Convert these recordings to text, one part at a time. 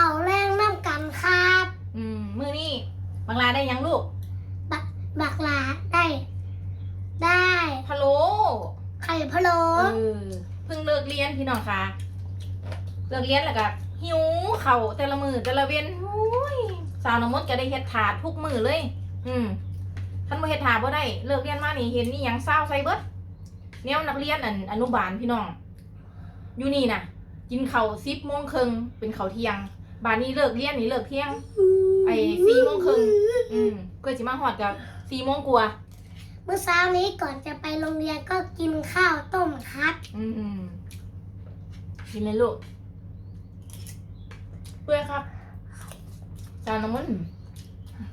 เขาแรงน้ำกันครับอืมมือนี่บางลาได้ยังลูกบักบักหลาได้ ได้พะโล้ไข่พะโล้เออเพิ่งเลิกเรียนพี่น้องค่ะ เลิกเรียนแล้วก็หิวเข่าวแต่ละมือแต่ละเวียนอุ้ยสาวน้ำมดก็ได้เฮ็ดถาดทุกมือเลย อืมท่านบ่เฮ็ดถาดบ่ได้เลิกเรียนมานี่เห็นนี่หยังเศร้าใส่เบิดแนวนักเรียนอันอนุบาลพี่น้อง อยู่นี่น่ะกินข้าวสิบโมงครึ่งเป็นข้าวเที่ยง บานนี้เลิกเรียนนี่เลิกเที่ยง ไอ้สี่โมงครึ่งอืมก็สิมาฮอดกับสี่โมงกว่าเมื่อเช้านี้ก่อนจะไปโรงเรียนก็กินข้าวต้มครับ อืมกินเลยลูกเพื่อครับ จานน้ำมัน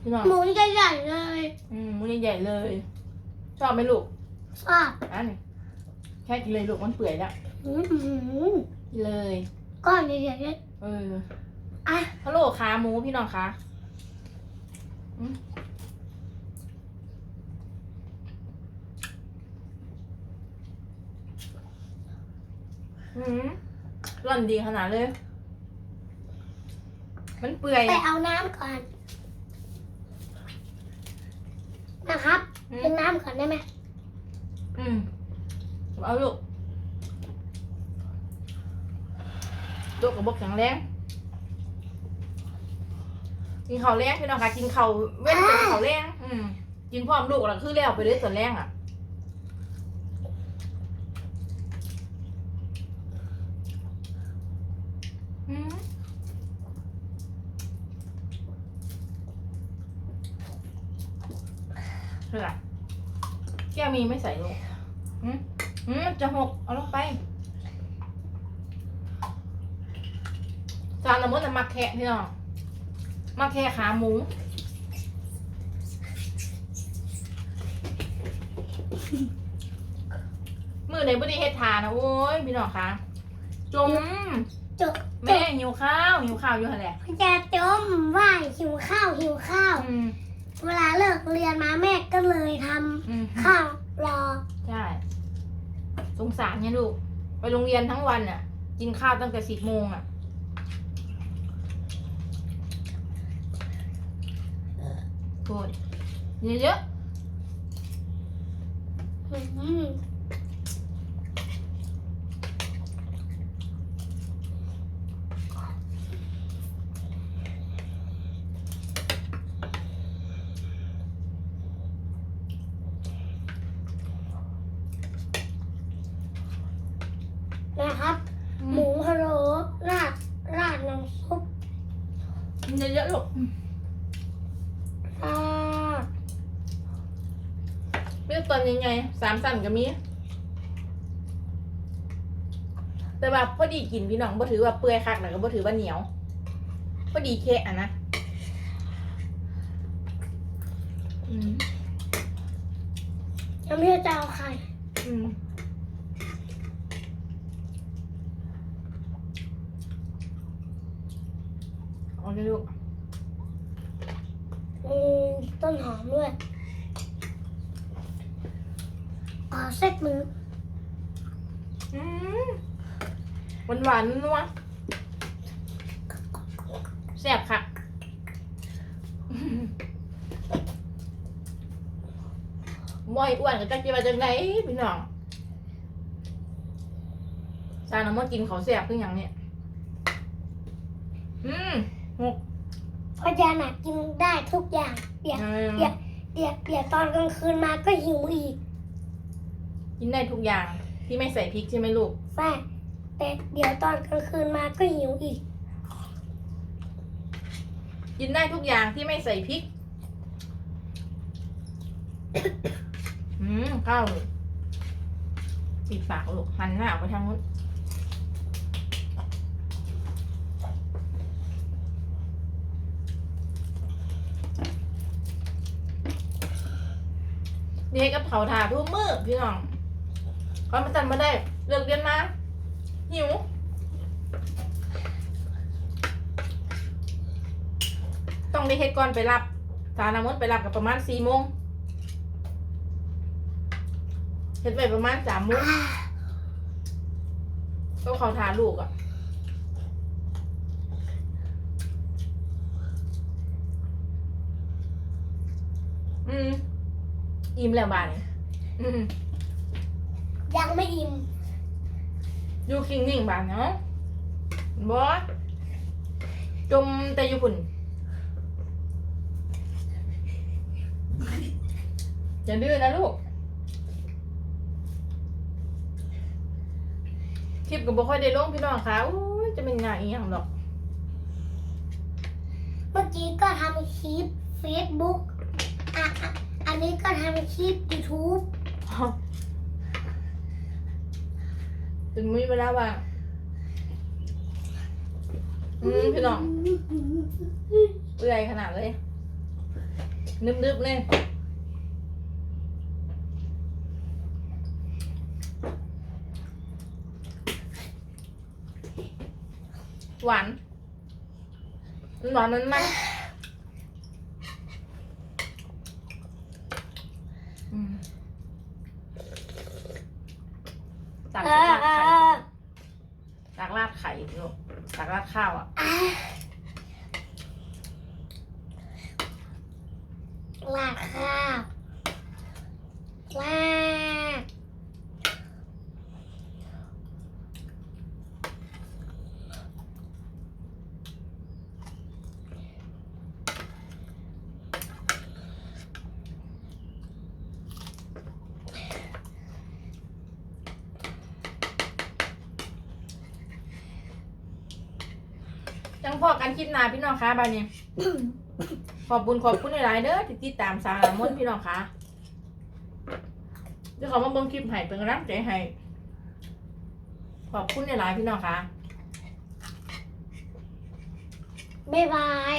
พี่น้องหมูใหญ่ๆเลยอืมมันใหญ่ๆเลย ชอบไหมลูกชอบอันนี้แค่กินเลยลูกมันเปื่อยแล้วอื้อหือกินเลย ก้อนใหญ่ๆเลยเออ อะฮัลโหลขาหมูพี่น้องคะอืมอืมร่อนดีขนาดเลย มันเปื่อย ไปเอาน้ำก่อน นะครับ อืกิมนน้ำก่อนได้ไหมอืมเอาลูกลูกกับบกแข็งแรง กินข้าวแรงพี่น้องค่ะกินข้าวเว้นเป็นข้าวแรงอืมกินพร้อมลูกแล้วคือแล้วไปเลยส่วนแรงอะอืมเท่าไหร่แก้วมีไม่ใส่ลงอืมอืมจะหกเอาลงไปจานละมุนจะมักแคะพี่น้อง มักแคะขาหมู มือในบุรีเฮ็ดทานนะโอ้ยพี่น้องคะจมจุกแม่หิวข้าวหิวข้าวอยู่หั่นแหละจะจมว่ายหิวข้าวหิวข้าว อืมเวลาเลิกเรียนมาแม่ก็เลยทอืมำข้าวรอ ใช่สงสารเนี่ยลูกไปโรงเรียนทั้งวันอะ กินข้าวตั้งแต่สิบโมงอะ โกรธเยอะอืมนะครับๆหมูพะโล้ราดราดน้ำซุปกินเยอะๆลูก ราด เลือกตอนยังไงสามสั่นก็มีแต่ว่าพอดีกินพี่น้องบ่ถือว่าเปื่อยคักนะก็บ่ถือว่าเหนียว พอดีเคะอะนะอืมน้ำเพื่อจะเอาไข่อืมเอาเลยลูกอืมต้นหอมด้วย อ๋อเซ็ตมืออืมหวานหวานๆนัวแซ่บค่ะบ่อยอ้วนก็จักจะมาจากไหนพี่น้องซาน้ำมากินเขาวแซ่บคืออย่างเนี้ยอืมหกเพราะยาหนักกินได้ทุกอย่างเปียกอืมเปียกเปียกเปียกตอนกลางคืนมาก็หิวอีก กินได้ทุกอย่างที่ไม่ใส่พริกใช่ไหมลูกแม่แต่เดี๋ยวตอนกลางคืนมาก็หิวอีก กินได้ทุกอย่างที่ไม่ใส่พริก อืมข้าวปิดปากลูกหันหน้าออกไปทางนู้นนี่ให้กับเผาถ่าทุกมือพี่น้อง ก็มาสั่นมาได้เลิกเรียนมาหิวต้องได้เฮ็ดก่อนไปรับสารมุนไปรับกับประมาณสี่โมงเฮ็ดไปประมาณสามโมงก็ขอทานลูกอะอืม อิ่มแล้วบ้านอืม ยังไม่อิ่มอยู่คิงนิ่งบานเนาะบอสจมแต่อยู่พุ่นอย่าดื้อนะลูก คลิปก็บ่ค่อยได้ลงพี่น้องค่ะอู้ยจะเป็นงานอีหยังดอก เมื่อกี้ก็ทำคลิป Facebook อะอะอันนี้ก็ทำคลิป YouTube ถึงมีเวลาว่างอืมพี่น้องเอื่อยขนาดเลยนึบๆเลยหวานมันหวานมันมันอืมตัก เอ จาก อ ราด เอ ไข่ อ ตัก ราดไข่ลูกตักราดข้าวอะ อะลาดข้าวลาด จังพอกันคลิปหน้าพี่น้องคะบานนี้ ขอบคุณขอบคุณหลายๆเด้อที่ติดตามสารมนพี่น้องคะเดี๋ยวขามาเบิ่งคลิปให้เป็นกำลังใจให้ขอบคุณหลายๆพี่น้องคะบ๊ายบาย